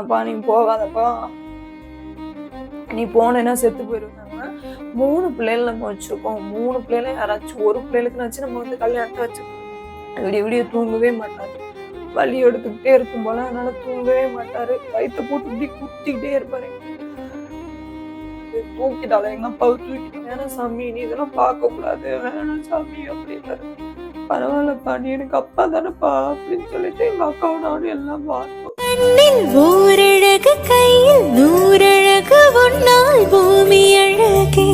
அப்பா நீ போகாதப்பா. நீ போனேன்னா செத்து போயிருந்தாங்க மூணு பிள்ளைகள் நம்ம வச்சிருக்கோம். மூணு பிள்ளைகள யாராச்சும் ஒரு பிள்ளைகளுக்கு நம்ம வந்து கல்யாணத்தை வச்சிருக்கோம் இப்படி இப்படியே தூங்கவே மாட்டாரு. வலி எடுத்துக்கிட்டே இருக்கும் போல அதனால தூங்கவே மாட்டாரு. வயிற்று போட்டு இப்படி குத்திக்கிட்டே இருப்பாரு. தூக்கிட்டால எங்க அப்பாவை தூக்கிட்டு வேணாம் சாமி நீ இதெல்லாம் பார்க்க கூடாது வேணாம் சாமி அப்படின்னாரு பரவாயில்லப்பா நீ எனக்கு அப்பா தானேப்பா அப்படின்னு சொல்லிட்டு எங்க அக்காவோட நானும் எல்லாம் பார்த்தோம் கண்ணில் ஓரழகு கையில் நூறழகு உன்னால் பூமி அழகே.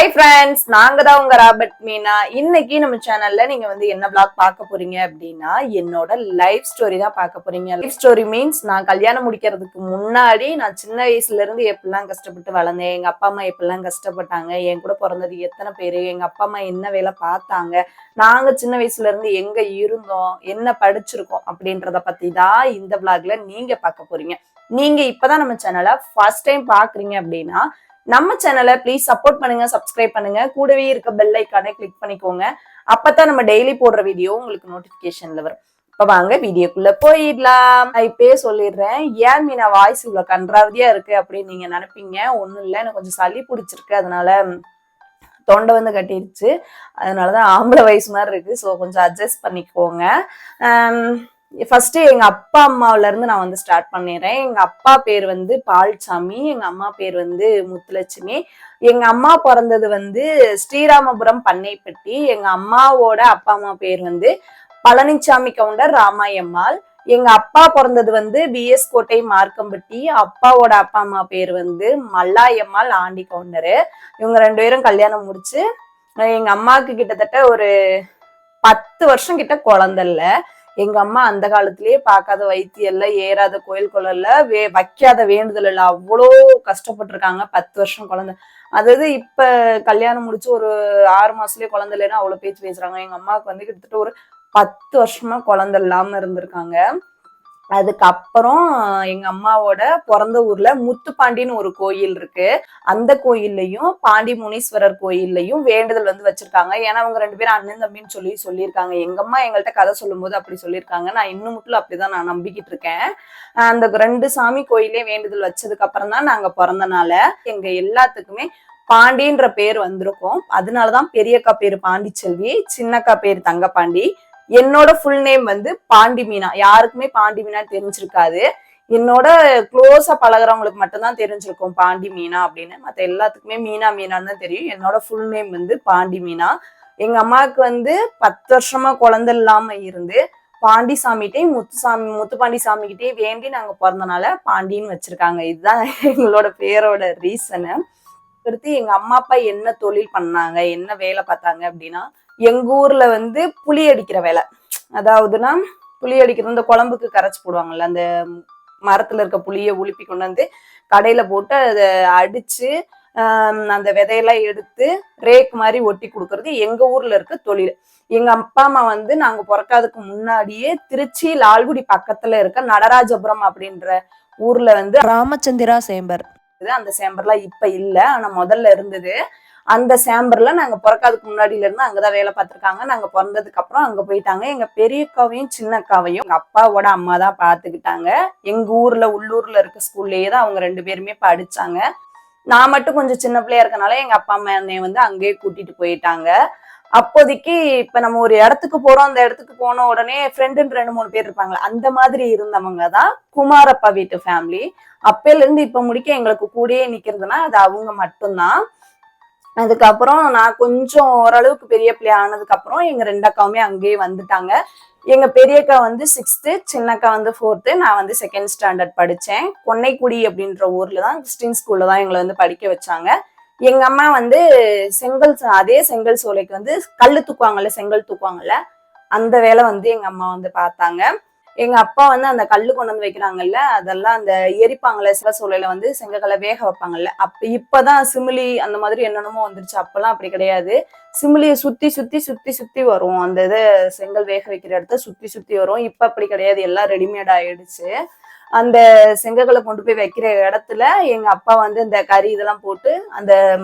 ஹாய் ஃப்ரெண்ட்ஸ் நாங்க தான் உங்க ராபர்ட் மீனா. இன்னைக்கு நம்ம சேனல்ல நீங்க வந்து என்ன பிளாக் பார்க்க போறீங்க அப்படின்னா என்னோட லைஃப் ஸ்டோரி தான் பார்க்க போறீங்க. லைஃப் ஸ்டோரி மீன்ஸ் நான் கல்யாணம் முடிக்கிறதுக்கு முன்னாடி நான் சின்ன வயசுல இருந்து எப்படிலாம் கஷ்டப்பட்டு வளர்ந்தேன் எங்க அப்பா அம்மா எப்படிலாம் கஷ்டப்பட்டாங்க என் கூட பிறந்தது எத்தனை பேரு எங்க அப்பா அம்மா என்ன வேலை பார்த்தாங்க நாங்க சின்ன வயசுல இருந்து எங்க இருந்தோம் என்ன படிச்சிருக்கோம் அப்படின்றத பத்தி தான் இந்த பிளாக்ல நீங்க பார்க்க போறீங்க. நீங்க இப்பதான் நம்ம சேனலை ஃபர்ஸ்ட் டைம் பாக்குறீங்க அப்படின்னா நம்ம சேனலை ப்ளீஸ் சப்போர்ட் பண்ணுங்க சப்ஸ்கிரைப் பண்ணுங்க. கூடவே இருக்க பெல் ஐக்கானை கிளிக் பண்ணிக்கோங்க. அப்பதான் நம்ம டெய்லி போடுற வீடியோ உங்களுக்கு நோட்டிபிகேஷன்ல வரும். இப்ப வாங்க வீடியோக்குள்ள போயிடலாம். நான் இப்பயே சொல்லிடுறேன். ஏன் மீனா வாய்ஸ் இவ்வளவு கன்றாவதியா இருக்கு அப்படின்னு நீங்க நினைப்பீங்க. ஒண்ணும் இல்லை எனக்கு கொஞ்சம் சளி பிடிச்சிருக்கு. அதனால தொண்டை வந்து கட்டிடுச்சு அதனாலதான் ஆம்பளை வயசு மாதிரி இருக்கு. ஸோ கொஞ்சம் அட்ஜஸ்ட் பண்ணிக்கோங்க. ஃபர்ஸ்ட் எங்க அப்பா அம்மாவில இருந்து நான் வந்து ஸ்டார்ட் பண்ணிடுறேன். எங்க அப்பா பேர் வந்து பால்சாமி எங்க அம்மா பேர் வந்து முத்துலட்சுமி. எங்க அம்மா பிறந்தது வந்து ஸ்ரீராமபுரம் பண்ணைப்பட்டி. எங்க அம்மாவோட அப்பா அம்மா பேர் வந்து பழனிசாமி கவுண்டர் ராமாயம்மாள். எங்க அப்பா பிறந்தது வந்து பிஎஸ் கோட்டை மார்க்கம்பட்டி. அப்பாவோட அப்பா அம்மா பேர் வந்து மல்லாயம்மாள் ஆண்டி கவுண்டரு. இவங்க ரெண்டு பேரும் கல்யாணம் முடிச்சு எங்க அம்மாவுக்கு கிட்டத்தட்ட ஒரு பத்து வருஷம் கிட்ட குழந்தை இல்லை. எங்க அம்மா அந்த காலத்திலேயே பார்க்காத வைத்தியம் ஏறாத கோயில் குளம்ல வே வைக்காத வேண்டுதல் இல்ல அவ்வளோ கஷ்டப்பட்டிருக்காங்க. பத்து வருஷம் குழந்தை. அதாவது இப்ப கல்யாணம் முடிச்சு ஒரு ஆறு மாசத்துலயே குழந்தை இல்லைன்னா அவ்வளவு பேச்சு பேசுறாங்க. எங்க அம்மாவுக்கு வந்து கிட்டத்தட்ட ஒரு பத்து வருஷமா குழந்தை இல்லாம இருந்திருக்காங்க. அதுக்கப்புறம் எங்க அம்மாவோட பிறந்த ஊர்ல முத்துப்பாண்டின்னு ஒரு கோயில் இருக்கு. அந்த கோயில்லையும் பாண்டி முனீஸ்வரர் கோயில்லையும் வேண்டுதல் வந்து வச்சிருக்காங்க. ஏன்னா அவங்க ரெண்டு பேரும் அண்ணன் தம்பின்னு சொல்லி சொல்லியிருக்காங்க. எங்க அம்மா எங்கள்கிட்ட கதை சொல்லும்போது அப்படி சொல்லியிருக்காங்க. நான் இன்னும் மட்டும் அப்படிதான் நான் நம்பிக்கிட்டு இருக்கேன். அந்த ரெண்டு சாமி கோயிலே வேண்டுதல் வச்சதுக்கு அப்புறம் தான் நாங்க பிறந்தனால எங்க எல்லாத்துக்குமே பாண்டின்ற பேர் வந்திருக்கும். அதனாலதான் பெரியக்கா பேர் பாண்டிச்செல்வி சின்னக்கா பேர் தங்கப்பாண்டி. என்னோட ஃபுல் நேம் வந்து பாண்டி மீனா. யாருக்குமே பாண்டி மீனா தெரிஞ்சிருக்காது. என்னோட க்ளோஸா பழகுறவங்களுக்கு மட்டும்தான் தெரிஞ்சிருக்கும் பாண்டி மீனா அப்படின்னு. மற்ற எல்லாத்துக்குமே மீனா மீனான்னு தான் தெரியும். என்னோட ஃபுல் நேம் வந்து பாண்டி மீனா. எங்க அம்மாவுக்கு வந்து பத்து வருஷமா குழந்தை இல்லாம இருந்து பாண்டி சாமிகிட்டையும் முத்துசாமி முத்துப்பாண்டி சாமிகிட்டையும் வேண்டி நாங்க பிறந்தனால பாண்டின்னு வச்சிருக்காங்க. இதுதான் எங்களோட பேரோட ரீசனு அடுத்து எங்க அம்மா அப்பா என்ன தொழில் பண்ணாங்க என்ன வேலை பார்த்தாங்க அப்படின்னா எங்க ஊர்ல வந்து புளி அடிக்கிற வேலை. அதாவதுன்னா புளி அடிக்கிறது இந்த குழம்புக்கு கரைச்சி போடுவாங்கல்ல அந்த மரத்துல இருக்க புளியை உலுப்பி கொண்டு வந்து கடையில போட்டு அதை அடிச்சு அந்த விதையெல்லாம் எடுத்து ரேக் மாதிரி ஒட்டி கொடுக்கறது எங்க ஊர்ல இருக்க தொழில். எங்க அப்பா அம்மா வந்து நாங்க பிறக்காததுக்கு முன்னாடியே திருச்சி லால்குடி பக்கத்துல இருக்க நடராஜபுரம் அப்படின்ற ஊர்ல வந்து ராமச்சந்திரா சேம்பர். அந்த சேம்பர்லாம் இப்ப இல்ல ஆனா முதல்ல இருந்தது. அந்த சேம்பர்ல நாங்க பிறக்காதுக்கு முன்னாடில இருந்து அங்கதான் வேலை பார்த்திருக்காங்க. நாங்க பிறந்ததுக்கு அப்புறம் அங்க போயிட்டாங்க. எங்க பெரியக்காவையும் சின்னக்காவையும் எங்க அப்பாவோட அம்மா தான் பாத்துக்கிட்டாங்க. எங்க ஊர்ல உள்ளூர்ல இருக்க ஸ்கூல்லயே தான் அவங்க ரெண்டு பேருமே படிச்சாங்க. நான் மட்டும் கொஞ்சம் சின்ன பிள்ளையா இருக்கனால எங்க அப்பா அம்மா என்னைய வந்து அங்கேயே கூட்டிட்டு போயிட்டாங்க. அப்போதைக்கு இப்ப நம்ம ஒரு இடத்துக்கு போறோம். அந்த இடத்துக்கு போன உடனே ஃப்ரெண்டுன்னு ரெண்டு மூணு பேர் இருப்பாங்க அந்த மாதிரி இருந்தவங்க தான் குமாரப்பா வீட்டு ஃபேமிலி அப்பையில இருந்து இப்ப முடிக்க எங்களுக்கு கூடயே நிக்கிறதுனா அது அவங்க மட்டும்தான். அதுக்கப்புறம் நான் கொஞ்சம் ஓரளவுக்கு பெரிய பிள்ளை ஆனதுக்கு அப்புறம் எங்க ரெண்டு அக்காவுமே அங்கேயே வந்துட்டாங்க. எங்க பெரியக்கா வந்து சிக்ஸ்த்து சின்னக்கா வந்து ஃபோர்த்து நான் வந்து செகண்ட் ஸ்டாண்டர்ட் படித்தேன் கொன்னைக்குடி அப்படின்ற ஊர்ல தான் கிறிஸ்டின் ஸ்கூல்ல தான் எங்களை வந்து படிக்க வச்சாங்க. எங்க அம்மா வந்து செங்கல் அதே செங்கல் சோலைக்கு வந்து கல் தூக்குவாங்கல்ல செங்கல் தூக்குவாங்கல்ல அந்த வேலை வந்து எங்க அம்மா வந்து பார்த்தாங்க. எங்க அப்பா வந்து அந்த கல்லு கொண்டு வந்து வைக்கிறாங்கல்ல அதெல்லாம் அந்த எரிப்பாங்கல்ல சில சூழல வந்து செங்கக்கல்லை வேக வைப்பாங்கல்ல. அப்ப இப்பதான் சிமிலி அந்த மாதிரி என்னென்னமோ வந்துருச்சு. அப்பெல்லாம் அப்படி கிடையாது. சிமிலியை சுத்தி சுத்தி சுத்தி சுத்தி வரும். அந்த இதை செங்கல் வேக வைக்கிற இடத்த சுத்தி சுத்தி வரும். இப்ப அப்படி கிடையாது. எல்லாம் ரெடிமேட் ஆயிடுச்சு. அந்த செங்கக்கல்லை கொண்டு போய் வைக்கிற இடத்துல எங்க அப்பா வந்து இந்த கறி இதெல்லாம் போட்டு அந்த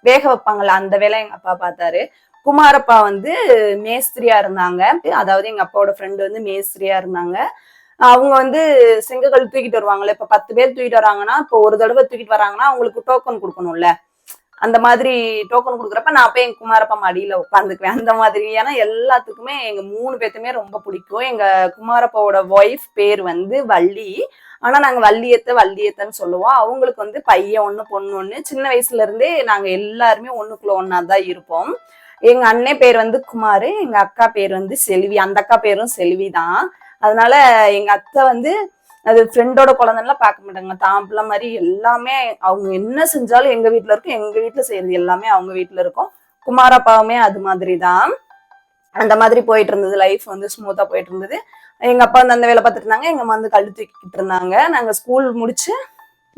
வேக வைப்பாங்கல்ல அந்த வேலை எங்க அப்பா பார்த்தாரு. குமாரப்பா வந்து மேஸ்திரியா இருந்தாங்க. அதாவது எங்க அப்பாவோட ஃப்ரெண்டு வந்து மேஸ்திரியா இருந்தாங்க. அவங்க வந்து செங்கக்கல் தூக்கிட்டு வருவாங்கல்ல இப்ப பத்து பேர் தூக்கிட்டு வராங்கன்னா இப்போ ஒரு தடவை தூக்கிட்டு வராங்கன்னா அவங்களுக்கு டோக்கன் கொடுக்கணும்ல. அந்த மாதிரி டோக்கன் கொடுக்குறப்ப நான் போய் எங்க குமாரப்பா மடியில உட்காந்துக்குவேன் அந்த மாதிரி. ஏன்னா எல்லாத்துக்குமே எங்க மூணு பேத்துமே ரொம்ப பிடிக்கும். எங்க குமாரப்பாவோட ஒய்ஃப் பேர் வந்து வள்ளி. ஆனா நாங்க வள்ளியத்தை வள்ளியத்தைன்னு சொல்லுவோம். அவங்களுக்கு வந்து பையன் ஒண்ணு பொண்ணு ஒண்ணு. சின்ன வயசுல இருந்தே நாங்க எல்லாருமே ஒண்ணுக்குள்ள ஒண்ணா தான் இருப்போம். எங்க அண்ணன் பேர் வந்து குமார் எங்க அக்கா பேர் வந்து செல்வி. அந்த அக்கா பேரும் செல்வி தான். அதனால எங்க அத்தை வந்து அது ஃப்ரெண்டோட குழந்தைலாம் பார்க்க மாட்டாங்க. தான் பிள்ளை மாதிரி எல்லாமே அவங்க என்ன செஞ்சாலும் எங்க வீட்டுல இருக்கும். எங்க வீட்டுல செய்யறது எல்லாமே அவங்க வீட்டுல இருக்கும். குமாரப்பாவுமே அது மாதிரி தான். அந்த மாதிரி போயிட்டு இருந்தது. லைஃப் வந்து ஸ்மூத்தா போயிட்டு இருந்தது. எங்க அப்பா வந்து அந்த வேலை பார்த்துட்டு இருந்தாங்க. எங்க அம்மா வந்து கழு தூக்கிட்டு இருந்தாங்க. நாங்க ஸ்கூல் முடிச்சு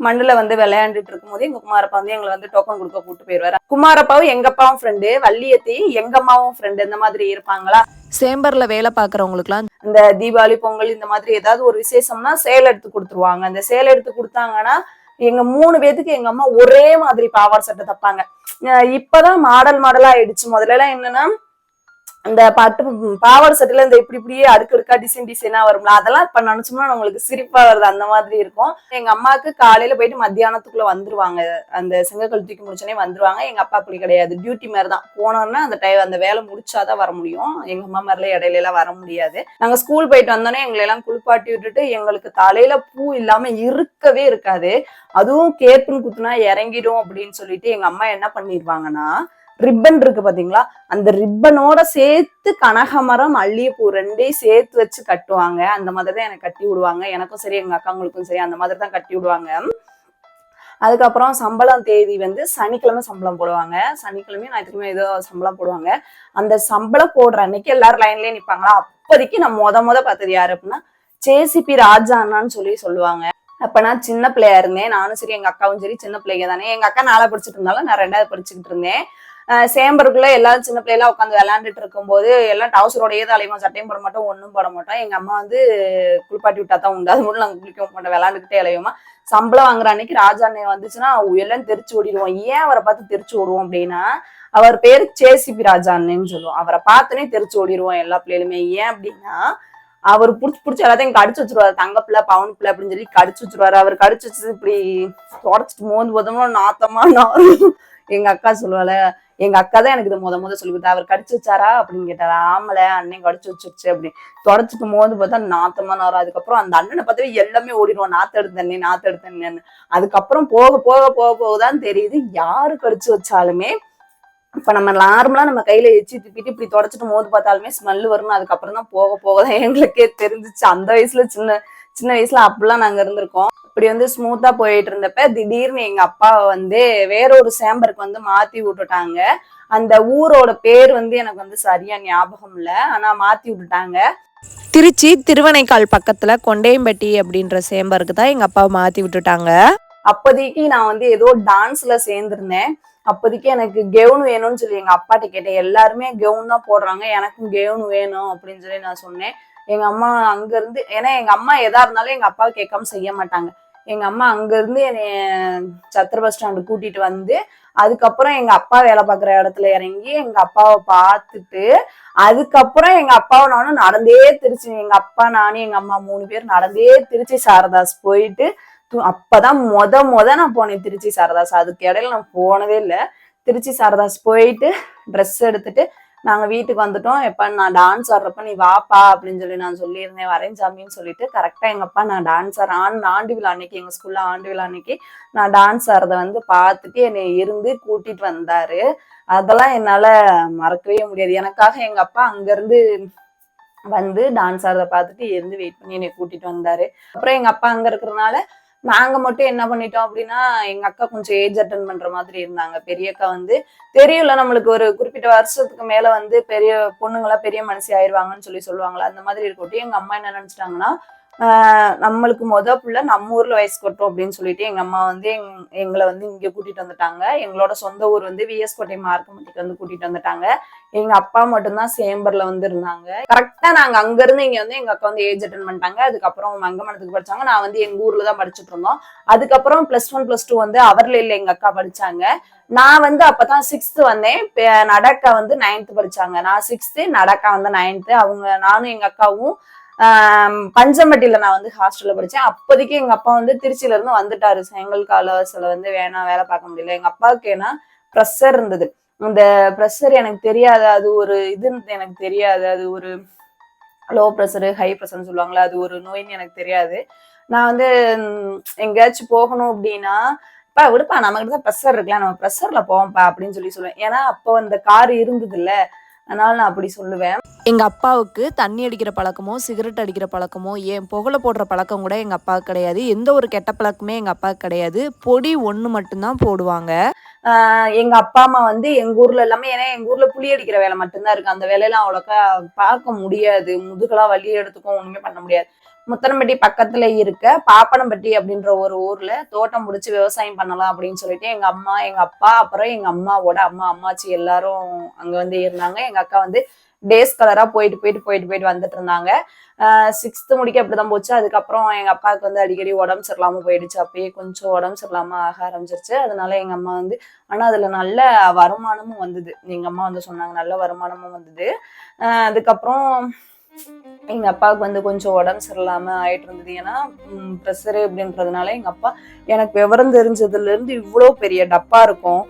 மண்ணுல வந்து விளையாண்டுட்டு இருக்கும்போது எங்க குமாரப்பா வந்து எங்களை வந்து டோக்கன் கொடுக்க கூட்டு போயிருவாரு. குமாரப்பாவும் எங்க அப்பாவும் ஃப்ரெண்டு வள்ளியத்தையும் எங்க அம்மாவும் ஃப்ரெண்டு இந்த மாதிரி இருப்பாங்களா? சேம்பர்ல வேலை பார்க்குறவங்களுக்குலாம் இந்த தீபாவளி பொங்கல் இந்த மாதிரி ஏதாவது ஒரு விசேஷம்னா சேலை எடுத்து கொடுத்துருவாங்க. அந்த சேலை எடுத்து கொடுத்தாங்கன்னா எங்க மூணு பேத்துக்கு எங்க அம்மா ஒரே மாதிரி பாவாடை சட்டை தப்பாங்க. இப்பதான் மாடல் மாடலா ஆயிடுச்சு. முதல்ல எல்லாம் என்னன்னா இந்த பட்டு பாவாடை சட்டையில இந்த இப்படி இப்படியே அடுக்கு அடுக்கா டிசைன் டிசைனா வரும்ல அதெல்லாம் இப்ப நினைச்சோம்னா நம்மளுக்கு சிரிப்பா வருது அந்த மாதிரி இருக்கும். எங்க அம்மாவுக்கு காலையில போயிட்டு மத்தியானத்துக்குள்ள வந்துருவாங்க. அந்த செங்கக்கல் தூக்கி முடிச்சோடனே வந்துருவாங்க. எங்க அப்பா அப்படி கிடையாது. டியூட்டி மாதிரி தான் போனோம்னா அந்த டைம் அந்த வேலை முடிச்சாதான் வர முடியும். எங்க அம்மா மாதிரிலாம் இடையில எல்லாம் வர முடியாது. நாங்க ஸ்கூல் போயிட்டு வந்தோடனே எங்களை எல்லாம் குளிப்பாட்டி விட்டுட்டு எங்களுக்கு தலையில பூ இல்லாம இருக்கவே இருக்காது. அதுவும் கேப்புன்னு குத்துனா இறங்கிடும் அப்படின்னு சொல்லிட்டு எங்க அம்மா என்ன பண்ணிடுவாங்கன்னா ரிப்பன் இருக்கு பாத்தீங்களா? அந்த ரிப்பனோட சேர்த்து கனகமரம் மல்லிகைப்பூ ரெண்டையும் சேர்த்து வச்சு கட்டுவாங்க. அந்த மாதிரி தான் எனக்கு கட்டி விடுவாங்க. எனக்கும் சரி எங்க அக்காங்களுக்கும் சரி அந்த மாதிரி தான் கட்டி விடுவாங்க. அதுக்கப்புறம் சம்பளம் தேதி வந்து சனிக்கிழமை சம்பளம் போடுவாங்க. சனிக்கிழமை ஞாயிற்றுக்கிழமை ஏதோ சம்பளம் போடுவாங்க. அந்த சம்பளம் போடுற அன்னைக்கு எல்லாரும் லைன்லயே நிப்பாங்களா? அப்போதைக்கு நான் முத முத பார்த்தது யாரு அப்படின்னா ஜேசிபி ராஜா அண்ணான்னு சொல்லி சொல்லுவாங்க. அப்ப நான் சின்ன பிள்ளையா இருந்தேன். நானும் சரி எங்க அக்காவும் சரி சின்ன பிள்ளைங்க தானே. எங்க அக்கா நாளா படிச்சுட்டு இருந்தாலும் நான் ரெண்டாவது படிச்சுக்கிட்டு இருந்தேன். சேம்பருக்குள்ள எல்லாரும் சின்ன பிள்ளைலாம் உட்காந்து விளையாண்டுட்டு இருக்கும்போது எல்லாம் டவுசரோடயே தான் அலைவோம். சட்டையும் போட மாட்டோம் ஒன்றும் போட மாட்டோம். எங்க அம்மா வந்து குளிப்பாட்டி விட்டா தான் உண்டு. அது மட்டும் நாங்கள் குளிக்க மாட்டோம் விளையாண்டுக்கிட்டே அலைவோமா. சம்பளம் வாங்குற அன்னைக்கு ராஜா அண்ணன் வந்துச்சுன்னா எல்லாம் தெரிச்சு ஓடிடுவோம். ஏன் அவரை பார்த்து தெரிச்சு ஓடுவோம்? அப்படின்னா அவர் பேர் சேசிபி ராஜா அண்ணன்னு சொல்லுவோம். அவரை பார்த்தோன்னே தெரிச்சு ஓடிடுவோம் எல்லா பிள்ளைகளுமே. ஏன் அப்படின்னா அவர் பிடிச்சி பிடிச்சி எல்லாத்தையும் கடிச்சு வச்சிருவாரு. தங்க பிள்ளை பவுன் பிள்ளை அப்படின்னு சொல்லி கடிச்சு வச்சிருவாரு. அவர் கடிச்சு வச்சு இப்படி தொடச்சிட்டு மோந்து போதோம்னா நாத்தமா நாறும். எங்க அக்கா சொல்லுவாள் எங்க அக்கா தான் எனக்கு இது முத முத சொல்லி கொடுத்தா அவர் கடிச்சு வச்சாரா அப்படின்னு கேட்டாரா. ஆமல அண்ணன் கடிச்சு வச்சிருச்சு அப்படின்னு. தொடச்சிட்டு போது பார்த்தா நாத்தமா நாரும் அதுக்கப்புறம் அந்த அண்ணனை பார்த்தாவே எல்லாமே ஓடிடுவோம். நாத்து எடுத்தண்ணே நாத்து எடுத்தண்ணேன்னு அதுக்கப்புறம் போக போக போக போக தான் தெரியுது யாரு கடிச்சு வச்சாலுமே இப்ப நம்ம நார்மலா நம்ம கையில எச்சி திப்பிட்டு இப்படி தொடச்சிட்டு மோது பார்த்தாலுமே ஸ்மெல் வரும் அதுக்கப்புறம் தான் போக போக தான் எங்களுக்கே தெரிஞ்சுச்சு. அந்த வயசுல சின்ன சின்ன வயசுல அப்படிலாம் நாங்க இருந்திருக்கோம். இப்படி வந்து ஸ்மூத்தா போயிட்டு இருந்தப்ப திடீர்னு எங்க அப்பாவை வந்து வேறொரு சேம்பருக்கு வந்து மாத்தி விட்டுட்டாங்க. அந்த ஊரோட பேர் வந்து எனக்கு வந்து சரியா ஞாபகம் இல்ல. ஆனா மாத்தி விட்டுட்டாங்க. திருச்சி திருவனைக்கால் பக்கத்துல கொண்டையம்பட்டி அப்படின்ற சேம்பருக்கு தான் எங்க அப்பாவை மாத்தி விட்டுட்டாங்க. அப்போதைக்கு நான் வந்து ஏதோ டான்ஸ்ல சேர்ந்திருந்தேன். அப்போதைக்கு எனக்கு கெவுன் வேணும்னு சொல்லி எங்க அப்பாட்ட கேட்டேன். எல்லாருமே கெவுன் தான் போடுறாங்க. எனக்கும் கெவுன் வேணும் அப்படின்னு சொல்லி நான் சொன்னேன். எங்க அம்மா அங்க இருந்து ஏன்னா எங்க அம்மா எதா இருந்தாலும் எங்க அப்பா கேட்காம செய்ய மாட்டாங்க. எங்க அம்மா அங்க இருந்து என்னைய சத்திர பஸ் ஸ்டாண்டு கூட்டிட்டு வந்து அதுக்கப்புறம் எங்க அப்பா வேலை பார்க்குற இடத்துல இறங்கி எங்க அப்பாவை பார்த்துட்டு அதுக்கப்புறம் எங்க அப்பாவை நானும் நடந்தே திருச்சி எங்க அப்பா நானும் எங்க அம்மா மூணு பேர் நடந்தே திருச்சி சாரதாஸ் போயிட்டு து- அப்பதான் மொத மொத நான் போனேன் திருச்சி சாரதாஸ். அதுக்கு இடையில நான் போனதே இல்லை. திருச்சி சாரதாஸ் போயிட்டு ட்ரெஸ் எடுத்துட்டு நாங்க வீட்டுக்கு வந்துட்டோம். எப்ப நான் டான்ஸ் ஆடுறப்ப நீ வாப்பா அப்படின்னு சொல்லி நான் சொல்லியிருந்தேன். வரேன் சாமின்னு சொல்லிட்டு கரெக்டா எங்க அப்பா நான் டான்ஸ் ஆடுற ஆண்டு ஆண்டு விழா அன்னைக்கு எங்க ஸ்கூல்ல ஆண்டு விழா அன்னைக்கு நான் டான்ஸ் ஆடுறத வந்து பார்த்துட்டு என்னை இருந்து கூட்டிட்டு வந்தாரு. அதெல்லாம் என்னால மறக்கவே முடியாது. எனக்காக எங்க அப்பா அங்க இருந்து வந்து டான்ஸ் ஆடுறத பார்த்துட்டு இருந்து வெயிட் பண்ணி என்னை கூட்டிட்டு வந்தாரு. அப்புறம் எங்க அப்பா அங்க இருக்கிறனால நாங்க மட்டும் என்ன பண்ணிட்டோம் அப்படின்னா எங்க அக்கா கொஞ்சம் ஏஜ் அட்டன் பண்ற மாதிரி இருந்தாங்க. பெரிய அக்கா வந்து தெரியல நம்மளுக்கு ஒரு குறிப்பிட்ட வருஷத்துக்கு மேல வந்து பெரிய பொண்ணுங்களா பெரிய மனசு ஆயிடுவாங்கன்னு சொல்லி சொல்லுவாங்களா அந்த மாதிரி இருக்கட்டும். எங்க அம்மா என்ன நினைச்சிட்டாங்கன்னா நம்மளுக்கு முத புள்ள நம்ம ஊர்ல வயசு கொட்டும் அப்படின்னு சொல்லிட்டு எங்க அம்மா வந்து எங்- எங்களை வந்து இங்க கூட்டிட்டு வந்துட்டாங்க. எங்களோட சொந்த ஊர் வந்து விஎஸ் கோட்டை மார்க்கமட்டிக்கு வந்து கூட்டிட்டு வந்துட்டாங்க. எங்க அப்பா மட்டும்தான் சேம்பர்ல வந்து இருந்தாங்க. கரெக்டா நாங்க அங்க இருந்து இங்க வந்து எங்க அக்கா வந்து ஏஜ் அட்டன் பண்ணிட்டாங்க. அதுக்கப்புறம் மங்கமனத்துக்கு படிச்சாங்க. நான் வந்து எங்க ஊர்ல தான் படிச்சுட்டு இருந்தோம். அதுக்கப்புறம் பிளஸ் ஒன் பிளஸ் டூ வந்து அவர்ல எங்க அக்கா படிச்சாங்க. நான் வந்து அப்பதான் சிக்ஸ்த் வந்தேன். பே- நடக்கா வந்து நைன்த் படிச்சாங்க. நான் சிக்ஸ்த்து நடக்கா வந்து நைன்த்து அவங்க நானும் எங்க அக்காவும் பஞ்சம்பட்டியில நான் வந்து ஹாஸ்டல்ல படிச்சேன். அப்போதைக்கு எங்க அப்பா வந்து திருச்சியில இருந்து வந்துட்டாரு. செங்கல் காலவாசில வந்து வேணாம் வேலை பார்க்க முடியல. எங்க அப்பாவுக்கு ஏன்னா ப்ரெஷர் இருந்தது. அந்த ப்ரெஷர் எனக்கு தெரியாது. அது ஒரு இதுன்னு எனக்கு தெரியாது. அது ஒரு லோ ப்ரெஷரு ஹை ப்ரெஷர்னு சொல்லுவாங்களா அது ஒரு நோயின்னு எனக்கு தெரியாது. நான் வந்து எங்கேயாச்சும் போகணும் அப்படின்னா பா விடுப்பா நம்மகிட்ட தான் ப்ரெஷர் இருக்கலாம் நம்ம ப்ரெஷர்ல போவோம்ப்பா அப்படின்னு சொல்லி சொல்லுவேன். ஏன்னா அப்போ அந்த கார் இருந்தது இல்லை அதனால நான் அப்படி சொல்லுவேன். எங்கள் அப்பாவுக்கு தண்ணி அடிக்கிற பழக்கமோ சிகரெட் அடிக்கிற பழக்கமோ ஏன் புகழை போடுற பழக்கம் கூட எங்கள் அப்பாவுக்கு கிடையாது. எந்த ஒரு கெட்ட பழக்கமே எங்கள் அப்பாவுக்கு கிடையாது. பொடி ஒன்று மட்டும்தான் போடுவாங்க. ஆஹ் எங்க அப்பா அம்மா வந்து எங்க ஊர்ல எல்லாமே ஏன்னா எங்க ஊர்ல புளி அடிக்கிற வேலை மட்டும்தான் இருக்கு. அந்த வேலையெல்லாம் அவ்வளோக்கா பார்க்க முடியாது. முதுகெல்லாம் வலி எடுத்துக்கும் ஒண்ணுமே பண்ண முடியாது. முத்தனம்பட்டி பக்கத்துல இருக்க பாப்பனம்பட்டி அப்படின்ற ஒரு ஊர்ல தோட்டம் முடிச்சு விவசாயம் பண்ணலாம் அப்படின்னு சொல்லிட்டு எங்க அம்மா எங்க அப்பா அப்புறம் எங்க அம்மாவோட அம்மா அம்மாச்சி எல்லாரும் அங்க வந்து இருந்தாங்க. எங்க அக்கா வந்து டேஸ் கலரா போயிட்டு போயிட்டு போயிட்டு போயிட்டு வந்துட்டு இருந்தாங்க. சிக்ஸ்த்து முடிக்க அப்படிதான் போச்சு. அதுக்கப்புறம் எங்க அப்பாவுக்கு வந்து அடிக்கடி உடம்பு சரியில்லாம போயிடுச்சு. அப்பயே கொஞ்சம் உடம்பு சரியில்லாம ஆக ஆரம்பிச்சிருச்சு. அதனால எங்க அம்மா வந்து ஆனா அதுல நல்ல வருமானமும் வந்தது. எங்க அம்மா வந்து சொன்னாங்க நல்ல வருமானமும் வந்தது. அதுக்கப்புறம் எங்க அப்பாவுக்கு வந்து கொஞ்சம் உடம்பு சரியில்லாம ஆயிட்டு இருந்தது. ஏன்னா ப்ரெஷரு அப்படின்றதுனால எங்க அப்பா எனக்கு விவரம் தெரிஞ்சதுல இருந்து இவ்வளோ பெரிய டப்பா இருக்கும்.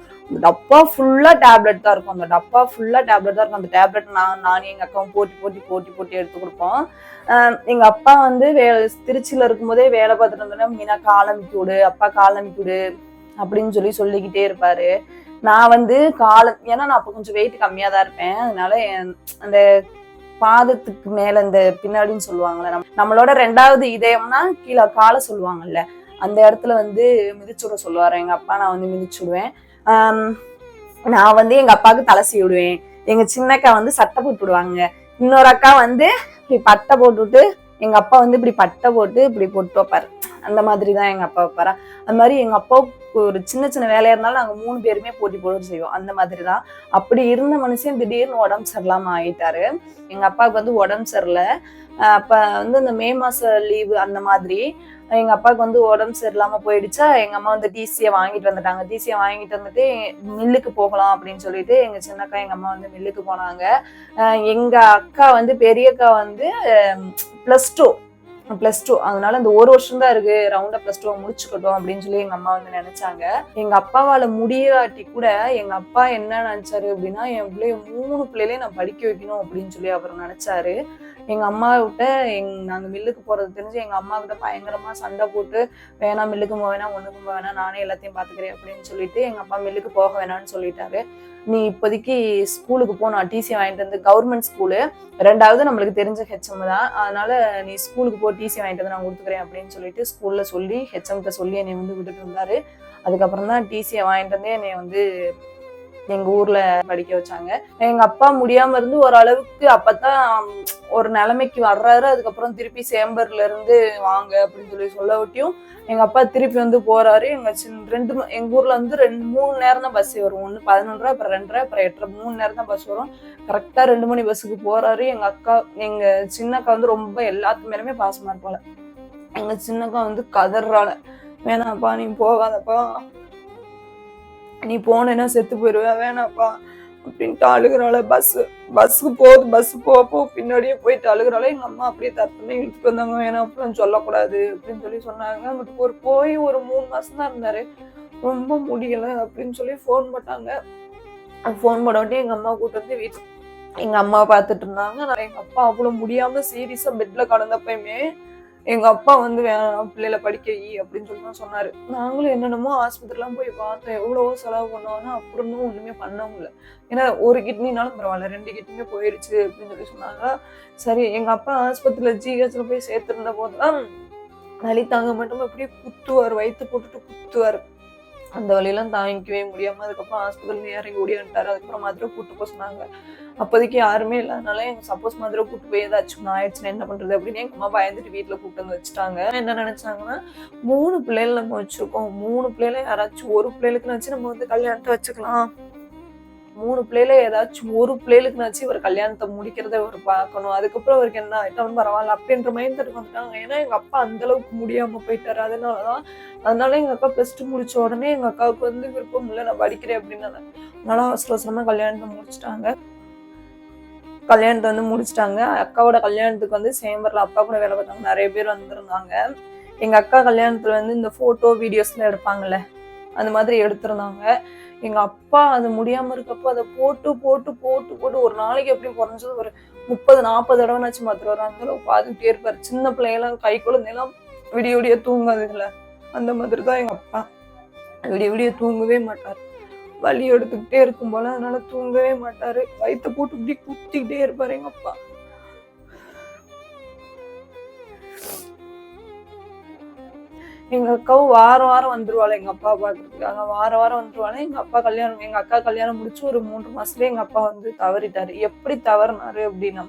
டப்பா ஃபுல்லா டேப்லெட் தான் இருக்கும். அந்த டப்பா ஃபுல்லா டேப்லெட் தான் இருக்கும். அந்த டேப்லெட் நான் நானும் எங்க அக்காவும் போட்டி போட்டி போட்டி போட்டி எடுத்து கொடுப்போம். எங்கள் எங்க அப்பா வந்து வே திருச்சியில இருக்கும்போதே வேலை பார்த்துட்டு இருந்தோன்னா மீனா காலமிக்கி விடு. அப்பா காலமிக்கி விடு. அப்படின்னு சொல்லி சொல்லிக்கிட்டே இருப்பாரு. நான் வந்து காலம் ஏன்னா நான் அப்போ கொஞ்சம் வெயிட் கம்மியா தான் இருப்பேன். அதனால என் அந்த பாதத்துக்கு மேல இந்த பின்னாடின்னு சொல்லுவாங்கல்ல நம்ம நம்மளோட ரெண்டாவது இதயம்னா கீழே காலை சொல்லுவாங்கல்ல அந்த இடத்துல வந்து மிதிச்சுட சொல்லுவாரு. எங்க அப்பா நான் வந்து மிதிச்சுடுவேன் நான் வந்து எங்க அப்பாவுக்கு தலை சீவி விடுவேன். எங்க சின்னக்கா வந்து சட்டை போட்டு விடுவாங்க. இன்னொரு அக்கா வந்து இப்படி பட்டை போட்டுவிட்டு எங்க அப்பா வந்து இப்படி பட்டை போட்டு இப்படி போட்டு வைப்பாரு. அந்த மாதிரி தான் எங்கள் அப்பா வைப்பாரா? அந்த மாதிரி எங்கள் அப்பாவுக்கு ஒரு சின்ன சின்ன வேலையாக இருந்தாலும் நாங்கள் மூணு பேருமே போட்டி போட்டு செய்வோம். அந்த மாதிரி தான். அப்படி இருந்த மனுஷன் திடீர்னு உடம்பு சரியில்லாமல் ஆயிட்டாரு. எங்கள் அப்பாவுக்கு வந்து உடம்பு சரியில்லை. அப்போ வந்து இந்த மே மாதம் லீவு அந்த மாதிரி எங்கள் அப்பாவுக்கு வந்து உடம்பு சரியில்லாமல் போயிடுச்சா? எங்கள் அம்மா வந்து டிசியை வாங்கிட்டு வந்துட்டாங்க. டிசியை வாங்கிட்டு வந்துட்டு மில்லுக்கு போகலாம் அப்படின்னு சொல்லிட்டு எங்கள் சின்னக்கா எங்கள் அம்மா வந்து மில்லுக்கு போனாங்க. எங்கள் அக்கா வந்து பெரியக்கா வந்து ப்ளஸ் டூ ப்ளஸ் டூ அதனால இந்த ஒரு வருஷம் தான் இருக்கு. ரவுண்டா ப்ளஸ் டூ முடிச்சுக்கட்டும் அப்படின்னு சொல்லி எங்க அம்மா வந்து நினைச்சாங்க. எங்க அப்பாவால முடியாட்டி கூட எங்க அப்பா என்ன நினைச்சாரு அப்படின்னா என் பிள்ளைய மூணு பிள்ளைகளையும் நான் படிக்க வைக்கணும் அப்படின்னு சொல்லி அவர் நினைச்சாரு. எங்க அம்மா கிட்ட எங் நாங்க மில்லுக்கு போறது தெரிஞ்சு எங்க அம்மா கிட்ட பயங்கரமா சண்டை போட்டு வேணாம் மில்லுக்கு போக வேணாம் ஒண்ணுக்கும் போக வேணாம் நானே எல்லாத்தையும் பாத்துக்கிறேன் அப்படின்னு சொல்லிட்டு எங்க அப்பா மில்லுக்கு போக வேணாம்னு சொல்லிட்டாரு. நீ இப்போதைக்கு ஸ்கூலுக்கு போ நான் டிசி வாங்கிட்டு வந்து கவர்மெண்ட் ஸ்கூலு. ரெண்டாவது நம்மளுக்கு தெரிஞ்ச ஹெச்எம் தான். அதனால நீ ஸ்கூலுக்கு போ டிசி வாங்கிட்டு வந்து நான் கொடுத்துக்கிறேன் அப்படின்னு சொல்லிட்டு ஸ்கூல்ல சொல்லி ஹெச்எம்கிட்ட சொல்லி என்னை வந்து விட்டுட்டு வந்தார். அதுக்கப்புறம் தான் டிசியை வாங்கிட்டு வந்து என்னை வந்து எங்க ஊர்ல படிக்க வச்சாங்க. எங்க அப்பா முடியாம இருந்து ஓரளவுக்கு அப்பதான் ஒரு நிலைமைக்கு வர்றாரு. அதுக்கப்புறம் திருப்பி சேம்பர்ல இருந்து வாங்க அப்படின்னு சொல்லி சொல்ல விட்டியும் எங்க அப்பா திருப்பி வந்து போறாரு. எங்க சின்ன ரெண்டு எங்கள் எங்க ஊர்ல வந்து ரெண்டு மூணு நேரம் தான் பஸ் வரும். ஒன்று பதினொன்றரை அப்புறம் ரெண்டரை அப்புறம் எட்டரை மூணு நேரம் தான் பஸ் வரும். கரெக்டா ரெண்டு மணி பஸ்ஸுக்கு போறாரு. எங்க அக்கா எங்க சின்னக்கா வந்து ரொம்ப எல்லாத்து மேலுமே பாசமா இருப்பாள். எங்க சின்னக்கா வந்து கதறால வேணாப்பா நீ போகாதப்பா. நீ போனேன்னா செத்து போயிடுவ வேணாப்பா. அப்படின்ட்டு அழுகிறாள். பஸ் பஸ்ஸுக்கு போகுது. பஸ் போக பின்னாடியே போயிட்டு அழுகிறாள். எங்கள் அம்மா அப்படியே தரத்துல இழுத்து வந்தாங்க. வேணாம் அப்புறம் சொல்லக்கூடாது அப்படின்னு சொல்லி சொன்னாங்க. அங்கிட்டு ஒரு போய் ஒரு மூணு மாதம் தான் இருந்தார். ரொம்ப முடியலை அப்படின்னு சொல்லி ஃபோன் பண்ணாங்க ஃபோன் பண்ண எங்கள் அம்மா கூட்டு வந்து வீட்டு எங்கள் அம்மா பார்த்துட்டு இருந்தாங்க. நான் எங்கள் அப்பா அவ்வளோ முடியாமல் சீரியஸாக பெட்டில் கடந்தப்பயுமே எங்க அப்பா வந்து வேணாம் பிள்ளைல படிக்க ஈ அப்படின்னு சொல்லி தான் சொன்னாரு. நாங்களும் என்னென்னமோ ஆஸ்பத்திரிலாம் போய் பார்த்தோம். எவ்வளவோ செலவு பண்ணோம்னா அப்புறம் ஒண்ணுமே பண்ண முடியல. ஏன்னா ஒரு கிட்னினாலும் பரவாயில்ல. ரெண்டு கிட்னியுமே போயிடுச்சு அப்படின்னு சொல்லி சொன்னாங்க. சரி எங்க அப்பா ஆஸ்பத்திரியில ஜிஹெச்ல போய் சேர்த்திருந்த போதுதான் வலி தாங்க மட்டும் அப்படியே குத்துவார். வயிற்று போட்டுட்டு குத்துவார். அந்த வழியெல்லாம் தாங்கிக்கவே முடியாமல் அதுக்கப்புறம் ஹாஸ்பிட்டல் இறங்கி ஓடியான்ட்டாரு அதுக்கப்புறம் மதுரை கூட்டு போக சொன்னாங்க. அப்போதைக்கு யாருமே இல்லாதனால எங்க சப்போஸ் மதுரை கூட்டு போய் ஏதாச்சும் ஆயிடுச்சுன்னா என்ன பண்றது அப்படின்னு எங்கள் அம்மா பயந்துட்டு வீட்டில் கூப்பிட்டு வந்து வச்சுட்டாங்க. என்ன நினைச்சாங்கன்னா மூணு பிள்ளைகள் நம்ம வச்சிருக்கோம். மூணு பிள்ளைகளை யாராச்சும் ஒரு பிள்ளைகளுக்குனாச்சும் நம்ம வந்து கல்யாணத்தை வச்சுக்கலாம். மூணு பிள்ளையில ஏதாச்சும் ஒரு பிள்ளைகளுக்குனாச்சும் இவர் கல்யாணத்தை முடிக்கிறத இவர் பார்க்கணும். அதுக்கப்புறம் அவருக்கு என்ன ஆயிட்டோம் பரவாயில்ல அப்படின்ற மைண்ட் செட் வந்துட்டாங்க ஏன்னா எங்க அப்பா அந்த அளவுக்கு முடியாம போயிட்டாரு. அதனாலதான் அதனால எங்க அக்கா பிளஸ் டூ முடிச்ச உடனே எங்க அக்காவுக்கு வந்து விருப்பம் இல்லை நான் படிக்கிறேன் அப்படின்னு அதனால அவசர அவசரமா கல்யாணத்தை முடிச்சிட்டாங்க. கல்யாணத்தை வந்து முடிச்சிட்டாங்க. அக்காவோட கல்யாணத்துக்கு வந்து சேம்பர்ல அப்பா கூட வேலை பார்த்தாங்க. நிறைய பேர் வந்திருந்தாங்க. எங்க அக்கா கல்யாணத்துல வந்து இந்த போட்டோ வீடியோஸ்லாம் எடுப்பாங்கல்ல அந்த மாதிரி எடுத்திருந்தாங்க. எங்க அப்பா அது முடியாம இருக்கப்போ அதை போட்டு போட்டு போட்டு போட்டு ஒரு நாளைக்கு எப்படி குறைஞ்சது ஒரு முப்பது நாற்பது தடவைனாச்சும் பார்த்துட்டு அந்த அளவுக்கு பார்த்துக்கிட்டே இருப்பாரு. சின்ன பிள்ளைங்களாம் கை குழந்தையெல்லாம் விடிய விடிய தூங்காதுங்கள அந்த மாதிரி தான் எங்க அப்பா. விடிய விடிய தூங்கவே மாட்டார். வலி எடுத்துக்கிட்டே இருக்கும் போல அதனால தூங்கவே மாட்டாரு. வயித்தை போட்டு இப்படி குத்திக்கிட்டே இருப்பாரு எங்க அப்பா. எங்க அக்காவும் வாரம் வாரம் வந்துருவாள் எங்க அப்பா பாக்குறதுக்காக? வாரம் வாரம் வந்துருவாள்? எங்க அப்பா கல்யாணம் எங்க அக்கா கல்யாணம் முடிச்சு ஒரு மூன்று மாதத்துல எங்க அப்பா வந்து தவறிட்டாரு. எப்படி தவறினாரு அப்படின்னா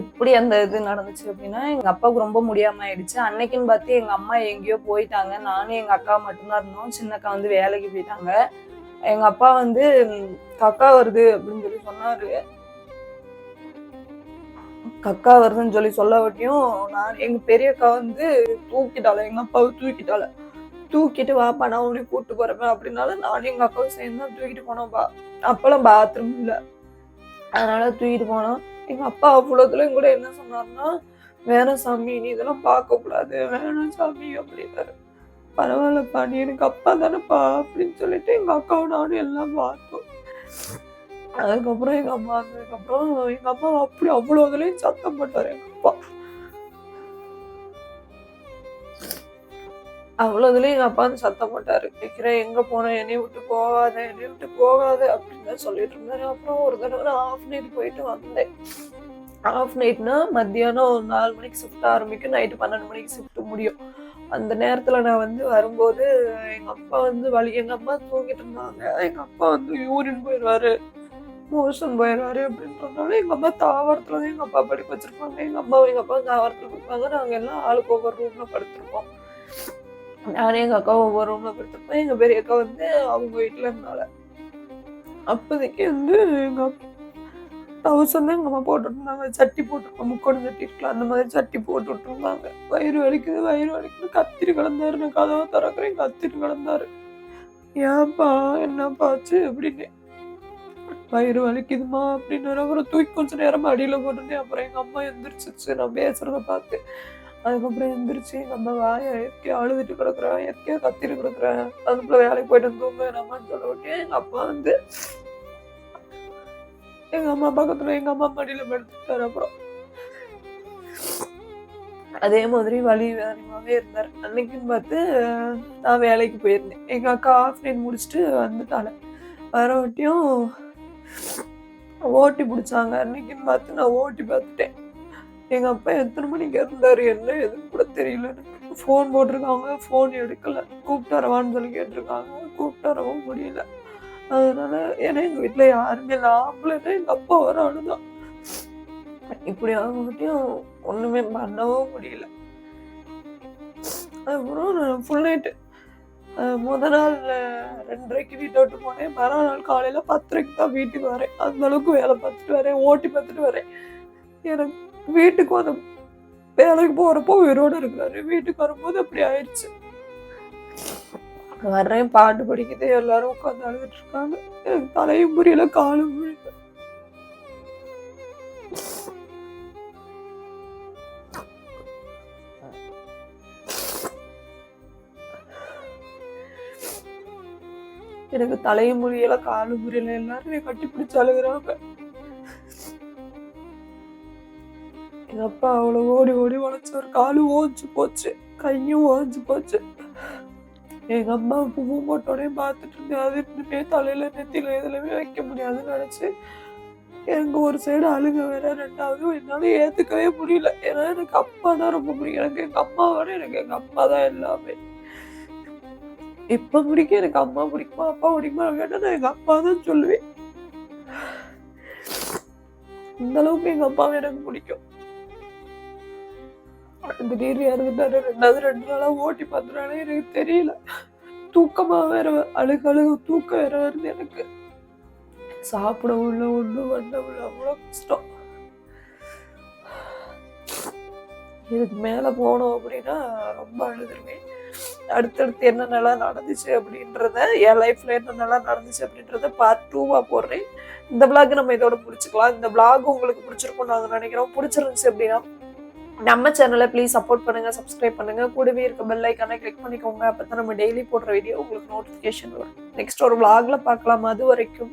இப்படி அந்த இது நடந்துச்சு அப்படின்னா எங்க அப்பாவுக்கு ரொம்ப முடியாம ஆயிடுச்சு. அன்னைக்குன்னு பார்த்து எங்க அம்மா எங்கேயோ போயிட்டாங்க. நானும் எங்க அக்கா மட்டும்தான் இருந்தோம். சின்ன அக்கா வந்து வேலைக்கு போயிட்டாங்க. எங்க அப்பா வந்து கக்கா வருது அப்படின்னு சொல்லி சொன்னாரு. கக்கா வருதுன்னு சொல்லி சொல்லவட்டியும் நான் எங்க பெரிய அக்கா வந்து தூக்கிட்டாள எங்க அப்பாவை தூக்கிட்டாள. தூக்கிட்டு வாப்பா நான் உன்னை கூட்டு போறேன் அப்படின்னால நானும் எங்க அக்காவும் சேர்ந்து தான் தூக்கிட்டு போனோம்ப்பா பா. அப்பெல்லாம் பாத்ரூம் இல்லை. அதனால தூக்கிட்டு போனோம். எங்க அப்பா அவ்வளோத்துல கூட என்ன சொன்னாருன்னா வேணாம் சாமி நீ இதெல்லாம் பார்க்கக்கூடாது வேணாம் சாமி அப்படின்னாரு. பரவாயில்லப்பா நீ எனக்கு அப்பா தானேப்பா அப்படின்னு சொல்லிட்டு எங்க அக்காவும் நானும் எல்லாம் பார்த்தோம். அதுக்கப்புறம் எங்க அம்மா வந்ததுக்கப்புறம் எங்க அம்மா அப்படி அவ்வளோ இதுலேயும் சத்தம் போட்டார் எங்க அப்பா. அவ்வளோ இதுலேயும் எங்க அப்பா வந்து சத்தம் போட்டாரு. கேட்குறேன் எங்க போனேன் என்னை விட்டு போகாத என்னை விட்டு போகாத அப்படின்னு தான் சொல்லிட்டு இருந்தாரு. அப்புறம் ஒரு தடவை நான் ஆஃப் நைட் போயிட்டு வந்தேன். ஆஃப் நைட்னா மத்தியானம் ஒரு நாலு மணிக்கு ஷிஃப்ட் ஆரம்பிக்கும். நைட்டு பன்னெண்டு மணிக்கு ஷிஃப்ட் முடியும். அந்த நேரத்துல நான் வந்து வரும்போது எங்க அப்பா வந்து வலி எங்க அம்மா தூங்கிட்டு இருந்தாங்க. எங்கள் அப்பா வந்து யூரின் போயிடுவாரு மோஷன் போயிடுவாரு அப்படின்றதுனால எங்கள் அம்மா தாவரத்தில் தான் எங்கள் அப்பா படிக்க வச்சுருப்பாங்க. எங்கள் அம்மா எங்கள் அப்பா தாவரத்தில் கொடுப்பாங்க நாங்கள் எல்லாம் ஆளுக்கு ஒவ்வொரு ரூமில் படுத்திருப்போம். நானும் எங்கள் அக்கா ஒவ்வொரு ரூமில் படுத்திருப்போம். எங்கள் பெரிய அக்கா வந்து அவங்க வீட்டில் இருந்தால அப்போதைக்கு வந்து எங்கள் அப்பா தௌசண்ட் தான் எங்கள் அம்மா போட்டுருந்தாங்க. சட்டி போட்டுருப்போம். முக்கோணம் சட்டி இருக்கலாம் அந்த மாதிரி சட்டி போட்டு விட்டுருந்தாங்க வயிறு வலிக்குது வயிறு வலிக்குது. கத்திரி கிடந்தாரு நான் கதவை திறக்கிறேன் கத்திரி கிடந்தாரு ஏன்ப்பா என்னப்பா ஆச்சு அப்படின்னு வயிறு வலிக்குதுமா அப்படின்னு அப்புறம் தூக்கி கொஞ்ச நேரம் அடியில போட்டுருந்தேன் அப்புறம் எங்க அம்மா எந்திரிச்சிச்சு நான் பேசுறத பார்த்து அதுக்கப்புறம் எந்திரிச்சு எங்கள் அம்மா வாய இயற்கையா அழுதுட்டு கிடக்குறேன் எத்தையோ கத்திட்டு கிடக்குறேன் அதுக்குள்ள வேலைக்கு போயிட்டு தூங்க வேணாமான்னு சொல்ல விட்டு எங்க அப்பா வந்து எங்க அம்மா பக்கத்துல எங்க அம்மா மடியில படுத்துட்டாரு. அப்புறம் அதே மாதிரி வலி வேதனையாவே இருந்தார். அன்னைக்குன்னு பார்த்து நான் வேலைக்கு போயிருந்தேன். எங்க அக்கா ஆஃப் நைட் முடிச்சுட்டு வந்துட்டால வர வட்டியும் ஓட்டி பிடிச்சாங்க. அன்னைக்குன்னு பார்த்து நான் ஓட்டி பார்த்துட்டேன். எங்க அப்பா எத்தனை மணிக்கு இருந்தார் என்ன எதுன்னு கூட தெரியல. எனக்கு ஃபோன் போட்டிருக்காங்க. ஃபோன் எடுக்கல. கூப்பிட்டு வரவான்னு சொல்லி கேட்டிருக்காங்க. கூப்பிட்டு வரவும் முடியல. அதனால ஏன்னா எங்க வீட்டுல யாருமே இல்லை. ஆம்பளைன்னா எங்க அப்பா வர அழுதான். இப்படி ஆகட்டும் ஒண்ணுமே பண்ணவும் முடியல. அதுக்கப்புறம் நான் ஃபுல் நைட்டு முத நாள் ரெண்டரைக்கு வீட்டை விட்டு போனேன். மறுநாள் காலையில் பத்தரைக்கு தான் வீட்டுக்கு வரேன். அந்த அளவுக்கு வேலை பார்த்துட்டு வரேன். ஓட்டி பார்த்துட்டு வரேன். எனக்கு வீட்டுக்கு வந்து வேலைக்கு போகிறப்போ உயிரோட இருக்கிறாரு. வீட்டுக்கு வரும்போது அப்படி ஆயிடுச்சு. வர்றேன் பாட்டு படிக்குது எல்லாரும் உட்காந்து அழுதுட்டு இருக்காங்க. எனக்கு தலையும் புரியல காலும் புரியல. எனக்கு தலையும் முடியல காலு புரியல எல்லாரும் என்னை கட்டி பிடிச்சு அழுகிறாங்க. எங்க அப்பா அவ்வளவு ஓடி ஓடி உழைச்சவர் காலும் ஓஞ்சு போச்சு கையும் ஓஞ்சு போச்சு. எங்க அம்மா பூ போட்டோடனே பார்த்துட்டு இருந்தேன் அது இன்னுமே தலையில நெத்தியில எதுலையுமே வைக்க முடியாதுன்னு நினைச்சு எங்கள் ஒரு சைடு அழுக வேற ரெண்டாவது என்னால ஏத்துக்கவே முடியல. ஏன்னா எனக்கு அப்பா தான் ரொம்ப பிடிக்கும். எனக்கு எங்க அம்மாவோட எனக்கு எங்க அப்பா தான் எல்லாமே. எப்போ பிடிக்கும் எனக்கு அம்மா பிடிக்குமா அப்பா பிடிக்குமா கேட்டால் நான் எங்கள் அப்பா தான் சொல்லுவேன். இந்த அளவுக்கு எங்கள் அப்பாவை எனக்கு பிடிக்கும். திடீர்னு இறந்துட்டாரு ரெண்டாவது ரெண்டு நாளாக ஓட்டி பார்த்துறானே எனக்கு தெரியல. தூக்கமாக வேற அழுக அழுக தூக்கம் வேற வருது எனக்கு. சாப்பிடவும் இல்லை ஒன்றும் பண்ணவும் இல்லை அவ்வளோ கஷ்டம். இதுக்கு மேலே போனோம் அப்படின்னா ரொம்ப அழுதுருவேன். அடுத்தடுத்து என்னென்னலாம் நடந்துச்சு அப்படின்றத என் லைஃப்பில் என்னென்னலாம் நடந்துச்சு அப்படின்றத பார்ட் டூவாக போடுறேன். இந்த vlog நம்ம இதோட முடிச்சுக்கலாம். இந்த vlog உங்களுக்கு பிடிச்சிருக்கும் நாங்கள் நினைக்கிறோம். பிடிச்சிருந்துச்சு அப்படின்னா நம்ம சேனலை ப்ளீஸ் சப்போர்ட் பண்ணுங்கள் சப்ஸ்கிரைப் பண்ணுங்க. கூடவே இருக்க பெல் ஐக்கானை கிளிக் பண்ணிக்கோங்க. அப்போ தான் நம்ம டெய்லி போடுற வீடியோ உங்களுக்கு நோட்டிஃபிகேஷன் வரும். நெக்ஸ்ட் ஒரு vlogல பார்க்கலாம். அது வரைக்கும்